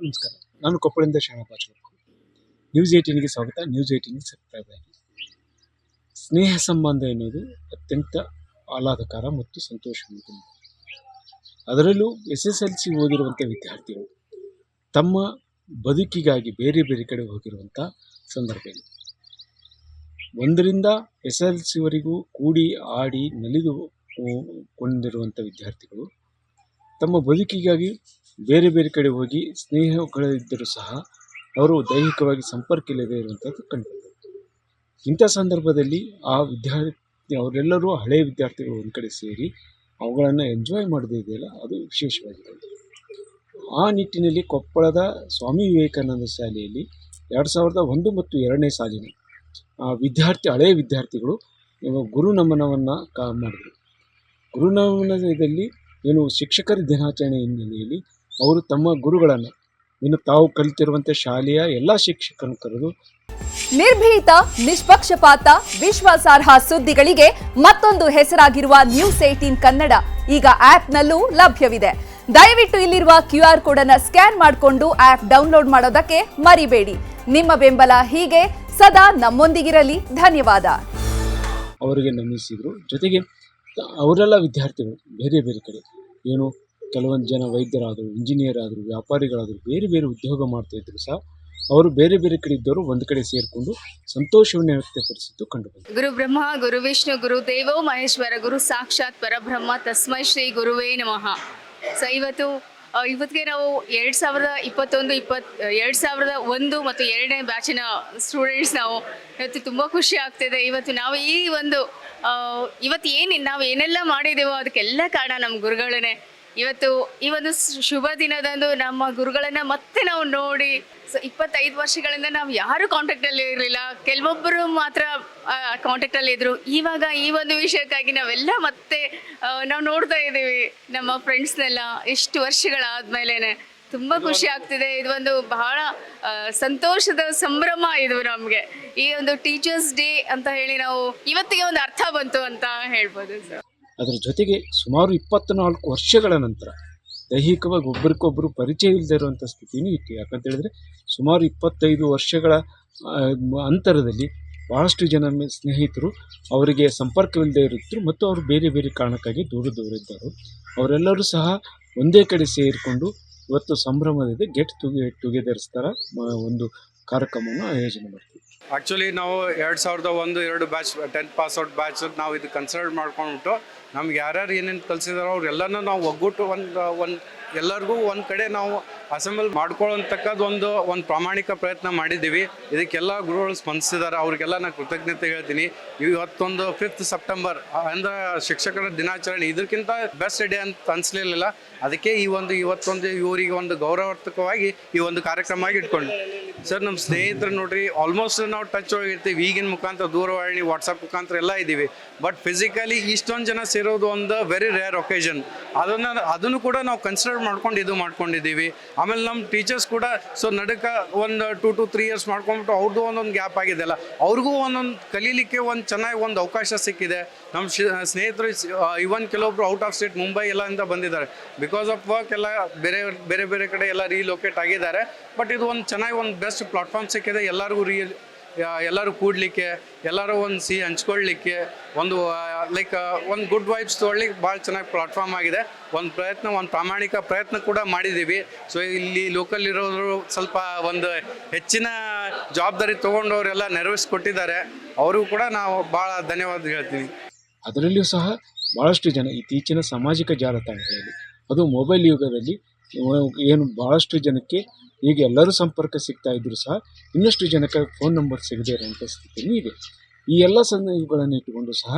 ನಮಸ್ಕಾರ. ನಾನು ಕೊಪ್ಪಳದಿಂದ ಚೌಕು ನ್ಯೂಸ್ ಏಯ್ಟೀನ್ಗೆ ಸ್ವಾಗತ. ನ್ಯೂಸ್ ಏಯ್ಟೀನ್ಗೆ ಸಬ್ಸ್ಕ್ರೈಬ್ ಆಗಿ. ಸ್ನೇಹ ಸಂಬಂಧ ಎನ್ನುವುದು ಅತ್ಯಂತ ಆಹ್ಲಾದಕರ ಮತ್ತು ಸಂತೋಷ ಅದರಲ್ಲೂ ಎಸ್ ಎಸ್ ಎಲ್ ಸಿ ಓದಿರುವಂಥ ವಿದ್ಯಾರ್ಥಿಗಳು ತಮ್ಮ ಬದುಕಿಗಾಗಿ ಬೇರೆ ಬೇರೆ ಕಡೆ ಹೋಗಿರುವಂಥ ಸಂದರ್ಭ ಇದೆ. ಒಂದರಿಂದ ಎಸ್ ಎಲ್ ಸಿವರೆಗೂ ಕೂಡಿ ಆಡಿ ನಲಿದು ಕೊಂಡಿರುವಂಥ ವಿದ್ಯಾರ್ಥಿಗಳು ತಮ್ಮ ಬದುಕಿಗಾಗಿ ಬೇರೆ ಬೇರೆ ಕಡೆ ಹೋಗಿ ಸ್ನೇಹಗಳಿದ್ದರೂ ಸಹ ಅವರು ದೈಹಿಕವಾಗಿ ಸಂಪರ್ಕ ಇಲ್ಲದೆ ಇರುವಂಥದ್ದು ಕಂಡುಬಂದಿದೆ ಇಂಥ ಸಂದರ್ಭದಲ್ಲಿ ಆ ವಿದ್ಯಾರ್ಥಿ, ಅವರೆಲ್ಲರೂ ಹಳೆಯ ವಿದ್ಯಾರ್ಥಿಗಳು ಒಂದು ಕಡೆ ಸೇರಿ ಅವುಗಳನ್ನು ಎಂಜಾಯ್ ಮಾಡೋದಿದೆಯಲ್ಲ ಅದು ವಿಶೇಷವಾಗಿದೆ. ಆ ನಿಟ್ಟಿನಲ್ಲಿ ಕೊಪ್ಪಳದ ಸ್ವಾಮಿ ವಿವೇಕಾನಂದ ಶಾಲೆಯಲ್ಲಿ ಎರಡು ಸಾವಿರದ ಒಂದು ಮತ್ತು ಎರಡನೇ ಸಾಲಿನ ಆ ವಿದ್ಯಾರ್ಥಿ ಹಳೆಯ ವಿದ್ಯಾರ್ಥಿಗಳು ಗುರು ನಮನವನ್ನು ಕಾ ಮಾಡಿದರು. ಗುರು ನಮನದಲ್ಲಿ ಏನು ಶಿಕ್ಷಕರ ದಿನಾಚರಣೆ ಹಿನ್ನೆಲೆಯಲ್ಲಿ ಅವರು ತಮ್ಮ ಗುರುಗಳನ್ನು. ಇನ್ನು ತಾವು ಕಲಿತಿರುವಂತೆ ಶಾಲೆಯ ಎಲ್ಲ ಶಿಕ್ಷಕರನ್ನು ಕರೆದು ನಿರ್ಭೀತ ನಿಷ್ಪಕ್ಷಪಾತ ವಿಶ್ವಾಸಾರ್ಹ ಸುದ್ದಿಗಳಿಗೆ ಮತ್ತೊಂದು ಹೆಸರಾಗಿರುವ ನ್ಯೂಸ್ ಏಟೀನ್ ಕನ್ನಡ ಈಗ ಆಪ್ನಲ್ಲೂ ಲಭ್ಯವಿದೆ. ದಯವಿಟ್ಟು ಇಲ್ಲಿರುವ ಕ್ಯೂ ಆರ್ ಕೋಡ್ ಅನ್ನ ಸ್ಕ್ಯಾನ್ ಮಾಡಿಕೊಂಡು ಆಪ್ ಡೌನ್ಲೋಡ್ ಮಾಡೋದಕ್ಕೆ ಮರಿಬೇಡಿ. ನಿಮ್ಮ ಬೆಂಬಲ ಹೀಗೆ ಸದಾ ನಮ್ಮೊಂದಿಗಿರಲಿ. ಧನ್ಯವಾದ. ಅವರಿಗೆ ನಮಿಸಿದರು. ಜೊತೆಗೆ ಅವರೆಲ್ಲ ವಿದ್ಯಾರ್ಥಿಗಳು ಬೇರೆ ಬೇರೆ ಕಡೆ. ಏನು ಕೆಲವೊಂದು ಜನ ವೈದ್ಯರಾದರು ಇಂಜಿನಿಯರ್ ಆದರು ವ್ಯಾಪಾರಿಗಳಾದರು ಬೇರೆ ಬೇರೆ ಉದ್ಯೋಗ ಮಾಡ್ತಾಯಿದ್ರು ಸಹ, ಅವರು ಬೇರೆ ಬೇರೆ ಕಡೆ ಇದ್ದವರು ಒಂದು ಕಡೆ ಸೇರಿಕೊಂಡು ಸಂತೋಷವನ್ನು ವ್ಯಕ್ತಪಡಿಸಿದ್ದು ಕಂಡುಬಂತು ಗುರು ಬ್ರಹ್ಮ, ಗುರು ವಿಷ್ಣು, ಗುರು ದೇವೋ ಮಹೇಶ್ವರ, ಗುರು ಸಾಕ್ಷಾತ್ ಪರಬ್ರಹ್ಮ, ತಸ್ಮೈ ಶ್ರೀ ಗುರುವೇ ನಮಃ. ಸೊ ಇವತ್ತು ಇವತ್ತಿಗೆ ನಾವು ಎರಡು ಸಾವಿರದ ಇಪ್ಪತ್ತೊಂದು, ಇಪ್ಪತ್, ಎರಡು ಸಾವಿರದ ಒಂದು ಮತ್ತು ಎರಡನೇ ಬ್ಯಾಚಿನ ಸ್ಟೂಡೆಂಟ್ಸ್ ನಾವು ಇವತ್ತು ತುಂಬ ಖುಷಿ ಆಗ್ತಿದೆ. ಇವತ್ತು ನಾವು ಈ ಒಂದು ಇವತ್ತು ಏನು ನಾವು ಏನೆಲ್ಲ ಮಾಡಿದ್ದೇವೋ ಅದಕ್ಕೆಲ್ಲ ಕಾರಣ ನಮ್ಮ ಗುರುಗಳೇ ಇವತ್ತು ಈ ಒಂದು ಶುಭ ದಿನದಂದು ನಮ್ಮ ಗುರುಗಳನ್ನ ಮತ್ತೆ ನಾವು ನೋಡಿ ಸೊ ಇಪ್ಪತ್ತೈದು ವರ್ಷಗಳಿಂದ ನಾವು ಯಾರು ಕಾಂಟ್ಯಾಕ್ಟಲ್ಲಿ ಇರಲಿಲ್ಲ. ಕೆಲವೊಬ್ಬರು ಮಾತ್ರ ಕಾಂಟ್ಯಾಕ್ಟಲ್ಲಿ ಇದ್ರು. ಇವಾಗ ಈ ಒಂದು ವಿಷಯಕ್ಕಾಗಿ ನಾವೆಲ್ಲ ಮತ್ತೆ ನಾವು ನೋಡ್ತಾ ಇದ್ದೀವಿ ನಮ್ಮ ಫ್ರೆಂಡ್ಸ್ನೆಲ್ಲ ಎಷ್ಟು ವರ್ಷಗಳಾದ್ಮೇಲೆ ತುಂಬ ಖುಷಿ ಆಗ್ತಿದೆ. ಇದು ಒಂದು ಬಹಳ ಸಂತೋಷದ ಸಂಭ್ರಮ ಇದು ನಮಗೆ. ಈ ಒಂದು ಟೀಚರ್ಸ್ ಡೇ ಅಂತ ಹೇಳಿ ನಾವು ಇವತ್ತಿಗೆ ಒಂದು ಅರ್ಥ ಬಂತು ಅಂತ ಹೇಳ್ಬೋದು ಸರ್. ಅದರ ಜೊತೆಗೆ ಸುಮಾರು ಇಪ್ಪತ್ತ್ನಾಲ್ಕು ವರ್ಷಗಳ ನಂತರ ದೈಹಿಕವಾಗಿ ಒಬ್ಬರಿಗೊಬ್ಬರು ಪರಿಚಯ ಇಲ್ಲದೆ ಇರುವಂಥ ಸ್ಥಿತಿಯೂ ಇತ್ತು. ಯಾಕಂತ ಹೇಳಿದ್ರೆ ಸುಮಾರು ಇಪ್ಪತ್ತೈದು ವರ್ಷಗಳ ಅಂತರದಲ್ಲಿ ಭಾಳಷ್ಟು ಜನ ಸ್ನೇಹಿತರು ಅವರಿಗೆ ಸಂಪರ್ಕವಿಲ್ಲದೆ ಇರುತ್ತರು ಮತ್ತು ಅವರು ಬೇರೆ ಬೇರೆ ಕಾರಣಕ್ಕಾಗಿ ದೂರ ದೂರ ಇದ್ದರು. ಅವರೆಲ್ಲರೂ ಸಹ ಒಂದೇ ಕಡೆ ಸೇರಿಕೊಂಡು ಇವತ್ತು ಸಂಭ್ರಮದಿಂದ ಗೆಟ್ ಟುಗೆ ಟುಗೆದರ್ಸ್ ಒಂದು ಕಾರ್ಯಕ್ರಮವನ್ನು ಆಯೋಜನೆ ಮಾಡ್ತೀವಿ. ಆ್ಯಕ್ಚುಲಿ ನಾವು ಎರಡು ಸಾವಿರದ ಒಂದು ಎರಡು batch tenth pass out batch ನಾವು ಇದು ಕನ್ಸಿಡರ್ ಮಾಡ್ಕೊಂಡ್ಬಿಟ್ಟು ನಮ್ಗೆ ಯಾರ್ಯಾರು ಏನೇನು ಕಲಿಸಿದಾರೋ ಅವ್ರೆಲ್ಲನೂ ನಾವು ಒಗ್ಗೂಟು ಒಂದು ಒಂದು ಎಲ್ಲರಿಗೂ ಒಂದು ಕಡೆ ನಾವು ಅಸೆಂಬಲ್ ಮಾಡ್ಕೊಳ್ಳೋಂತಕ್ಕದ್ದು ಒಂದು ಒಂದು ಪ್ರಾಮಾಣಿಕ ಪ್ರಯತ್ನ ಮಾಡಿದ್ದೀವಿ. ಇದಕ್ಕೆಲ್ಲ ಗುರುಗಳು ಸ್ಪಂದಿಸಿದ್ದಾರೆ. ಅವ್ರಿಗೆಲ್ಲ ನಾನು ಕೃತಜ್ಞತೆ ಹೇಳ್ತೀನಿ. ಇವತ್ತೊಂದು ಫಿಫ್ತ್ ಸೆಪ್ಟೆಂಬರ್ ಅಂದ್ರೆ ಶಿಕ್ಷಕರ ದಿನಾಚರಣೆ. ಇದಕ್ಕಿಂತ ಬೆಸ್ಟ್ ಡೇ ಅಂತ ಅನಿಸ್ಲಿಲ್ಲ ಅದಕ್ಕೆ ಈ ಒಂದು, ಇವತ್ತೊಂದು ಇವರಿಗೆ ಒಂದು ಗೌರವಾರ್ಥಕವಾಗಿ ಈ ಒಂದು ಕಾರ್ಯಕ್ರಮ ಆಗಿ ಇಟ್ಕೊಂಡು ಸರ್ ನಮ್ಮ ಸ್ನೇಹಿತರು ನೋಡ್ರಿ ಆಲ್ಮೋಸ್ಟ್ ನಾವು ಟಚ್ ಒಳಗಿರ್ತೀವಿ. ಈಗಿನ ಮುಖಾಂತರ ದೂರವಾಣಿ ವಾಟ್ಸಪ್ ಮುಖಾಂತರ ಎಲ್ಲ ಇದ್ದೀವಿ. ಬಟ್ ಫಿಸಿಕಲಿ ಇಷ್ಟೊಂದು ಜನ ಸೇರೋದು ಒಂದು ವೆರಿ ರೇರ್ ಒಕೇಶನ್ ಅದನ್ನು ಅದನ್ನು ಕೂಡ ನಾವು ಕನ್ಸಿಡರ್ ಮಾಡ್ಕೊಂಡು ಇದು ಮಾಡ್ಕೊಂಡಿದ್ದೀವಿ. ಆಮೇಲೆ ನಮ್ಮ ಟೀಚರ್ಸ್ ಕೂಡ ಸೊ ನಡಕ ಒಂದು ಟೂ ಟು ತ್ರೀ ಇಯರ್ಸ್ ಮಾಡ್ಕೊಂಬಿಟ್ಟು ಅವ್ರದ್ದು ಒಂದೊಂದು ಗ್ಯಾಪ್ ಆಗಿದೆಲ್ಲ ಅವ್ರಿಗೂ ಒಂದೊಂದು ಕಲೀಲಿಕ್ಕೆ ಒಂದು ಚೆನ್ನಾಗಿ ಒಂದು ಅವಕಾಶ ಸಿಕ್ಕಿದೆ. ನಮ್ಮ ಸ್ನೇಹಿತರು ಇವನ್ ಕೆಲವೊಬ್ರು ಔಟ್ ಆಫ್ ಸ್ಟೇಟ್ ಮುಂಬೈ ಎಲ್ಲ ಇಂದ ಬಂದಿದ್ದಾರೆ. ಬಿಕಾಸ್ ಆಫ್ ವರ್ಕ್ ಎಲ್ಲ ಬೇರೆ ಬೇರೆ ಬೇರೆ ಕಡೆ ಎಲ್ಲ ರೀಲೊಕೇಟ್ ಆಗಿದ್ದಾರೆ. ಬಟ್ ಇದು ಒಂದು ಚೆನ್ನಾಗಿ ಒಂದು ಬೆಸ್ಟ್ ಪ್ಲಾಟ್ಫಾರ್ಮ್ ಸಿಕ್ಕಿದೆ. ಎಲ್ಲರಿಗೂ ರೀ ಎಲ್ಲರೂ ಕೂಡಲಿಕ್ಕೆ, ಎಲ್ಲರೂ ಒಂದು ಸಿಹಿ ಹಂಚ್ಕೊಳ್ಳಿಕ್ಕೆ, ಒಂದು ಲೈಕ್ ಒಂದು ಗುಡ್ ವೈಬ್ಸ್ ತೊಗೊಳ್ಲಿಕ್ಕೆ ಭಾಳ ಚೆನ್ನಾಗಿ ಪ್ಲಾಟ್ಫಾರ್ಮ್ ಆಗಿದೆ. ಒಂದು ಪ್ರಯತ್ನ, ಒಂದು ಪ್ರಾಮಾಣಿಕ ಪ್ರಯತ್ನ ಕೂಡ ಮಾಡಿದ್ದೀವಿ ಸೊ ಇಲ್ಲಿ ಲೋಕಲ್ ಇರೋರು ಸ್ವಲ್ಪ ಒಂದು ಹೆಚ್ಚಿನ ಜವಾಬ್ದಾರಿ ತೊಗೊಂಡವರೆಲ್ಲ ನೆರವೇರಿಸ್ಕೊಟ್ಟಿದ್ದಾರೆ. ಅವರು ಕೂಡ ನಾವು ಭಾಳ ಧನ್ಯವಾದ ಹೇಳ್ತೀನಿ. ಅದರಲ್ಲಿಯೂ ಸಹ ಭಾಳಷ್ಟು ಜನ ಇತ್ತೀಚಿನ ಸಾಮಾಜಿಕ ಜಾಲತಾಣಗಳಲ್ಲಿ, ಅದು ಮೊಬೈಲ್ ಯುಗದಲ್ಲಿ ಏನು ಭಾಳಷ್ಟು ಜನಕ್ಕೆ ಈಗ ಎಲ್ಲರೂ ಸಂಪರ್ಕ ಸಿಗ್ತಾ ಇದ್ದರೂ ಸಹ ಇನ್ನಷ್ಟು ಜನಕ್ಕೆ ಫೋನ್ ನಂಬರ್ ಸಿಗದೇ ಇರುವಂಥ ಸ್ಥಿತಿಯೂ ಇದೆ ಈ ಎಲ್ಲ ಸಂದರ್ಭಗಳನ್ನು ಇಟ್ಟುಕೊಂಡು ಸಹ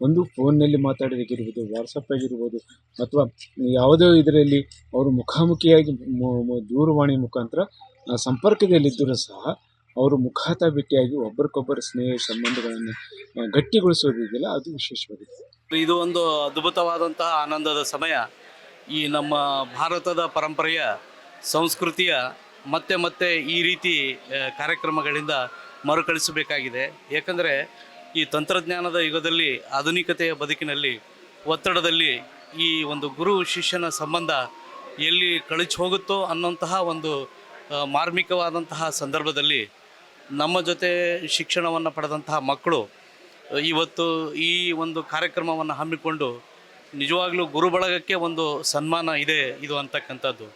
ಒಂದು ಫೋನ್ನಲ್ಲಿ ಮಾತಾಡೋದಾಗಿರ್ಬೋದು ವಾಟ್ಸಪ್ ಆಗಿರ್ಬೋದು ಅಥವಾ ಯಾವುದೋ ಇದರಲ್ಲಿ ಅವರು ಮುಖಾಮುಖಿಯಾಗಿ ದೂರವಾಣಿ ಮುಖಾಂತರ ಸಂಪರ್ಕದಲ್ಲಿದ್ದರೂ ಸಹ ಅವರು ಮುಖಾತ ಭೇಟಿಯಾಗಿ ಒಬ್ಬರಿಗೊಬ್ಬರ ಸ್ನೇಹ ಸಂಬಂಧಗಳನ್ನು ಗಟ್ಟಿಗೊಳಿಸೋದಿದೆಯಲ್ಲ, ಅದು ವಿಶೇಷವಾಗಿದೆ. ಇದು ಒಂದು ಅದ್ಭುತವಾದಂತಹ ಆನಂದದ ಸಮಯ. ಈ ನಮ್ಮ ಭಾರತದ ಪರಂಪರೆಯ ಸಂಸ್ಕೃತಿಯ ಮತ್ತೆ ಮತ್ತೆ ಈ ರೀತಿ ಕಾರ್ಯಕ್ರಮಗಳಿಂದ ಮರುಕಳಿಸಬೇಕಾಗಿದೆ. ಏಕೆಂದರೆ ಈ ತಂತ್ರಜ್ಞಾನದ ಯುಗದಲ್ಲಿ, ಆಧುನಿಕತೆಯ ಬದುಕಿನಲ್ಲಿ, ಒತ್ತಡದಲ್ಲಿ ಈ ಒಂದು ಗುರು ಶಿಷ್ಯನ ಸಂಬಂಧ ಎಲ್ಲಿ ಕಳಚಿ ಹೋಗುತ್ತೋ ಅನ್ನೋಂತಹ ಒಂದು ಮಾರ್ಮಿಕವಾದಂತಹ ಸಂದರ್ಭದಲ್ಲಿ ನಮ್ಮ ಜೊತೆ ಶಿಕ್ಷಣವನ್ನು ಪಡೆದಂತಹ ಮಕ್ಕಳು, ಇವತ್ತು ಈ ಒಂದು ಕಾರ್ಯಕ್ರಮವನ್ನು ಹಮ್ಮಿಕೊಂಡು ನಿಜವಾಗ್ಲೂ ಗುರು ಬಳಗಕ್ಕೆ ಒಂದು ಸನ್ಮಾನ ಇದೆ ಇದು ಅಂತಕ್ಕಂಥದ್ದು.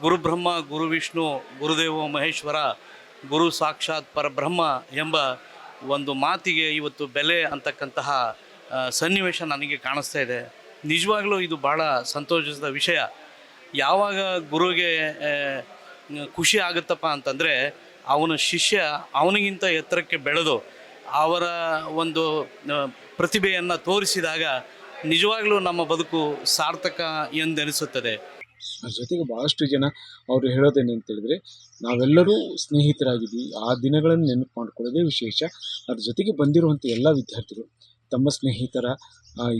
ಗುರು ಬ್ರಹ್ಮ, ಗುರು ವಿಷ್ಣು, ಗುರುದೇವ ಮಹೇಶ್ವರ, ಗುರು ಸಾಕ್ಷಾತ್ ಪರಬ್ರಹ್ಮ ಎಂಬ ಒಂದು ಮಾತಿಗೆ ಇವತ್ತು ಬೆಲೆ ಅಂತಕ್ಕಂತಹ ಸನ್ನಿವೇಶ ನನಗೆ ಕಾಣಿಸ್ತಾ ಇದೆ. ನಿಜವಾಗ್ಲೂ ಇದು ಭಾಳ ಸಂತೋಷದ ವಿಷಯ. ಯಾವಾಗ ಗುರುಗೆ ಖುಷಿ ಆಗುತ್ತಪ್ಪ ಅಂತಂದರೆ, ಅವನ ಶಿಷ್ಯ ಅವನಿಗಿಂತ ಎತ್ತರಕ್ಕೆ ಬೆಳೆದು, ಅವರ ಒಂದು ಪ್ರತಿಭೆಯನ್ನು ತೋರಿಸಿದಾಗ ನಿಜವಾಗ್ಲೂ ನಮ್ಮ ಬದುಕು ಸಾರ್ಥಕ ಎಂದೆನಿಸುತ್ತದೆ. ಜೊತೆಗೆ ಬಹಳಷ್ಟು ಜನ ಅವರು ಹೇಳೋದೇನು ಅಂತ ಹೇಳಿದ್ರೆ, ನಾವೆಲ್ಲರೂ ಸ್ನೇಹಿತರಾಗಿದ್ವಿ. ಆ ದಿನಗಳನ್ನು ನೆನಪು ಮಾಡ್ಕೊಳ್ಳೋದೇ ವಿಶೇಷ. ಅದ್ರ ಜೊತೆಗೆ ಬಂದಿರುವಂಥ ಎಲ್ಲ ವಿದ್ಯಾರ್ಥಿಗಳು, ತಮ್ಮ ಸ್ನೇಹಿತರ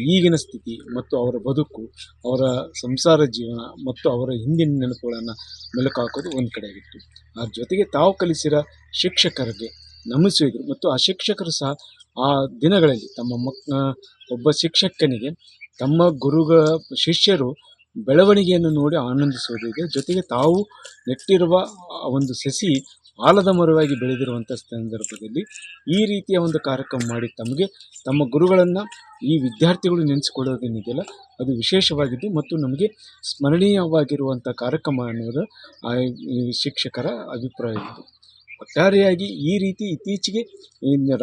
ಈಗಿನ ಸ್ಥಿತಿ ಮತ್ತು ಅವರ ಬದುಕು, ಅವರ ಸಂಸಾರ ಜೀವನ ಮತ್ತು ಅವರ ಹಿಂದಿನ ನೆನಪುಗಳನ್ನು ಮೆಲುಕು ಹಾಕೋದು ಒಂದು ಕಡೆ ಆಗಿತ್ತು. ಅದ್ರ ಜೊತೆಗೆ ತಾವು ಕಲಿಸಿದ ಶಿಕ್ಷಕರಿಗೆ ನಮಿಸಿದ್ರು ಮತ್ತು ಆ ಶಿಕ್ಷಕರು ಸಹ ಆ ದಿನಗಳಲ್ಲಿ ತಮ್ಮ ಮಕ್ ಒಬ್ಬ ಶಿಕ್ಷಕನಿಗೆ ತಮ್ಮ ಗುರುಗಳ ಶಿಷ್ಯರು ಬೆಳವಣಿಗೆಯನ್ನು ನೋಡಿ ಆನಂದಿಸುವುದಿದೆ ಜೊತೆಗೆ ತಾವು ನೆಟ್ಟಿರುವ ಒಂದು ಸಸಿ ಆಲದ ಮರವಾಗಿ ಬೆಳೆದಿರುವಂಥ ಸಂದರ್ಭದಲ್ಲಿ ಈ ರೀತಿಯ ಒಂದು ಕಾರ್ಯಕ್ರಮ ಮಾಡಿ ತಮಗೆ ತಮ್ಮ ಗುರುಗಳನ್ನು ಈ ವಿದ್ಯಾರ್ಥಿಗಳು ನೆನೆಸಿಕೊಳ್ಳೋದೇನಿದೆಯಲ್ಲ, ಅದು ವಿಶೇಷವಾಗಿದ್ದು ಮತ್ತು ನಮಗೆ ಸ್ಮರಣೀಯವಾಗಿರುವಂಥ ಕಾರ್ಯಕ್ರಮ ಅನ್ನೋದು ಶಿಕ್ಷಕರ ಅಭಿಪ್ರಾಯ ಇತ್ತು ಒಟ್ಟಾರೆಯಾಗಿ ಈ ರೀತಿ ಇತ್ತೀಚೆಗೆ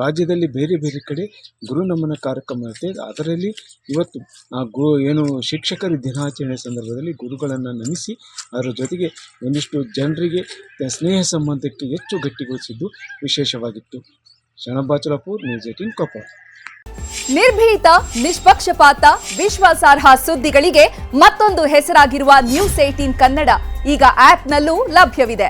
ರಾಜ್ಯದಲ್ಲಿ ಬೇರೆ ಬೇರೆ ಕಡೆ ಗುರು ನಮನ ಕಾರ್ಯಕ್ರಮ ಇರುತ್ತೆ ಅದರಲ್ಲಿ ಇವತ್ತು ಆ ಗು ಏನು ಶಿಕ್ಷಕರ ದಿನಾಚರಣೆ ಸಂದರ್ಭದಲ್ಲಿ ಗುರುಗಳನ್ನು ನಮಿಸಿ ಅದರ ಜೊತೆಗೆ ಒಂದಿಷ್ಟು ಜನರಿಗೆ ಸ್ನೇಹ ಸಂಬಂಧಕ್ಕೆ ಹೆಚ್ಚು ಗಟ್ಟಿಗೊಳಿಸಿದ್ದು ವಿಶೇಷವಾಗಿತ್ತು. Sharanabachalapur news eighteen Koppal. ನಿರ್ಭೀತ, ನಿಷ್ಪಕ್ಷಪಾತ, ವಿಶ್ವಾಸಾರ್ಹ ಸುದ್ದಿಗಳಿಗೆ ಮತ್ತೊಂದು ಹೆಸರಾಗಿರುವ ನ್ಯೂಸ್ ಏಟೀನ್ ಕನ್ನಡ. ಈಗ ಆಪ್ನಲ್ಲೂ ಲಭ್ಯವಿದೆ.